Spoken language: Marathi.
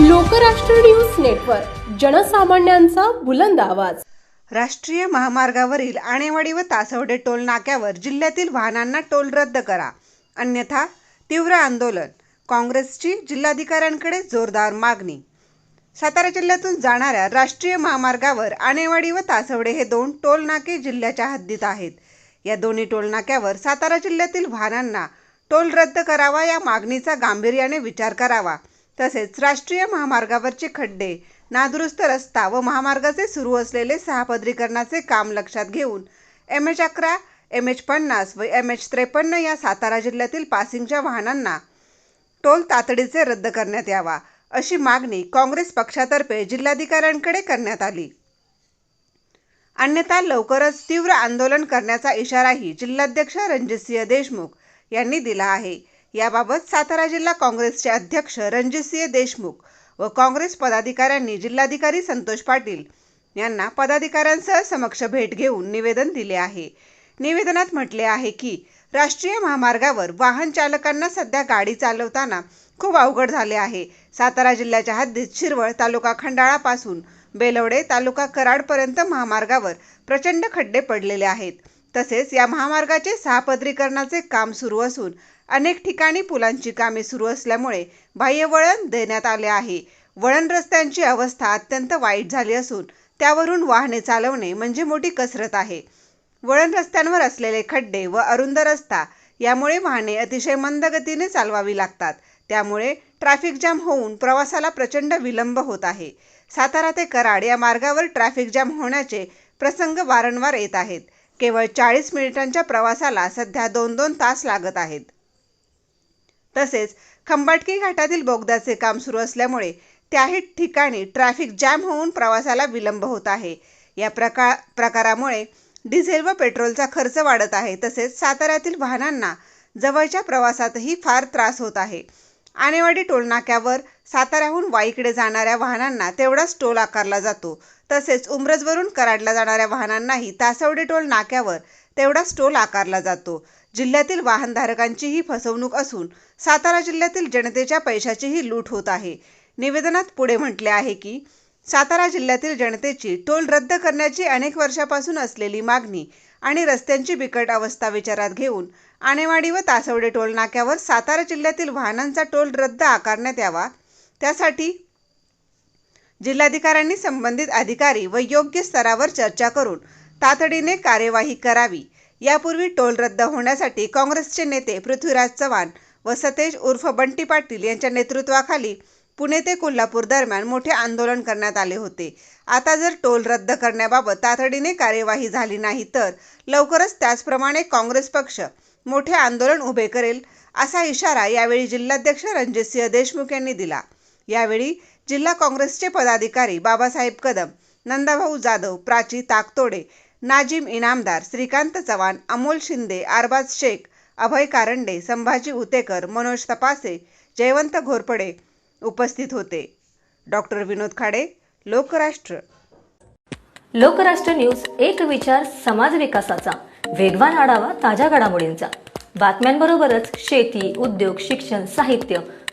लोकराष्ट्र न्यूज नेटवर्क जनसामान्यांचा बुलंद आवाज. राष्ट्रीय महामार्गावरील आणेवाडी व तासवडे टोल नाक्यावर जिल्ह्यातील वाहनांना टोल रद्द करा. अन्यथा तीव्र आंदोलन. काँग्रेसची जिल्हाधिकाऱ्यांकडे जोरदार मागणी. सातारा जिल्ह्यातून जाणाऱ्या राष्ट्रीय महामार्गावर आणेवाडी व तासवडे हे दोन टोल नाके जिल्ह्याच्या हद्दीत आहेत. या दोन्ही टोल नाक्यावर सातारा जिल्ह्यातील वाहनांना टोल रद्द करावा या मागणीचा गांभीर्याने विचार करावा. तसेच राष्ट्रीय महामार्गावरचे खड्डे नादुरुस्त रस्ता व महामार्गाचे सुरू असलेले सहापदरीकरणाचे काम लक्षात घेऊन एम एच अकरा एम एच पन्नास व एम एच त्रेपन्न या सातारा जिल्ह्यातील पासिंगच्या वाहनांना टोल तातडीचे रद्द करण्यात यावा अशी मागणी काँग्रेस पक्षातर्फे जिल्हाधिकाऱ्यांकडे करण्यात आली. अन्यथा लवकरच तीव्र आंदोलन करण्याचा इशाराही जिल्हाध्यक्ष रणजितसिंह देशमुख यांनी दिला आहे. याबाबत सातारा जिल्हा काँग्रेसचे अध्यक्ष रणजितसिंह देशमुख व काँग्रेस पदाधिकाऱ्यांनी जिल्हाधिकारी संतोष पाटील यांना पदाधिकाऱ्यांसह समक्ष भेट घेऊन निवेदन दिले आहे. निवेदनात म्हटले आहे की राष्ट्रीय महामार्गावर वाहन चालकांना सध्या गाडी चालवताना खूप अवघड झाले आहे. सातारा जिल्ह्याच्या हद्दीत शिरवळ तालुका खंडाळापासून बेलवडे तालुका कराडपर्यंत महामार्गावर प्रचंड खड्डे पडलेले आहेत. तसेच या महामार्गाचे सहापदरीकरणाचे काम सुरू असून अनेक ठिकाणी पुलांची कामे सुरू असल्यामुळे बाह्य वळण देण्यात आले आहे. वळण रस्त्यांची अवस्था अत्यंत वाईट झाली असून त्यावरून वाहने चालवणे म्हणजे मोठी कसरत आहे. वळण रस्त्यांवर असलेले खड्डे व अरुंद रस्ता यामुळे वाहने अतिशय मंद गतीने चालवावी लागतात. त्यामुळे ट्रॅफिक जाम होऊन प्रवासाला प्रचंड विलंब होत आहे. सातारा ते कराड या मार्गावर ट्रॅफिक जाम होण्याचे प्रसंग वारंवार येत आहेत. केवळ चाळीस मिनिटांच्या प्रवासाला सध्या दोन दोन तास लागत आहेत. तसेच खंबाटकी घाटातील बोगद्याचे काम सुरू असल्यामुळे त्याही ठिकाणी ट्रॅफिक जॅम होऊन प्रवासाला विलंब होत आहे. या प्रकार प्रकारामुळे डिझेल व पेट्रोलचा खर्च वाढत आहे. तसेच साताऱ्यातील वाहनांना जवळच्या प्रवासातही फार त्रास होत आहे. आणेवाडी टोलनाक्यावर साताऱ्याहून वाईकडे जाणाऱ्या वाहनांना तेवढाच टोल आकारला जातो. तसेच उमरजवरून कराडला जाणाऱ्या वाहनांनाही तासवडे टोल नाक्यावर तेवढाच टोल आकारला जातो. जिल्ह्यातील वाहनधारकांची ही फसवणूक असून सातारा जिल्ह्यातील जनतेच्या पैशाचीही लूट होत आहे. निवेदनात पुढे म्हटले आहे की सातारा जिल्ह्यातील जनतेची टोल रद्द करण्याची अनेक वर्षापासून असलेली मागणी आणि रस्त्यांची बिकट अवस्था विचारात घेऊन आणेवाडी व तासवडे टोल नाक्यावर सातारा जिल्ह्यातील वाहनांचा टोल रद्द आकारण्यात यावा. त्यासाठी जिल्हाधिकाऱ्यांनी संबंधित अधिकारी व योग्य स्तरावर चर्चा करून तातडीने कार्यवाही करावी. यापूर्वी टोल रद्द होण्यासाठी काँग्रेसचे नेते पृथ्वीराज चव्हाण व सतेज उर्फ बंटी पाटील यांच्या नेतृत्वाखाली पुणे ते कोल्हापूर दरम्यान मोठे आंदोलन करण्यात आले होते. आता जर टोल रद्द करण्याबाबत तातडीने कार्यवाही झाली नाही तर लवकरच त्याचप्रमाणे काँग्रेस पक्ष मोठे आंदोलन उभे करेल असा इशारा यावेळी जिल्हाध्यक्ष रणजितसिंह देशमुख यांनी दिला. यावेळी जिल्हा काँग्रेसचे पदाधिकारी बाबासाहेब कदम नंदाभाऊ जाधव प्राची ताकतोडे नाजिम इनामदार श्रीकांत चव्हाण अमोल शिंदे आरबाज शेख अभय कारंडे संभाजी उतेकर मनोज तपासे जयवंत घोरपडे उपस्थित होते. डॉक्टर विनोद खाडे लोकराष्ट्र. लोकराष्ट्र न्यूज एक विचार समाज विकासाचा. वेगवान आढावा ताज्या घडामोडींचा. बातम्यांबरोबरच शेती उद्योग शिक्षण साहित्य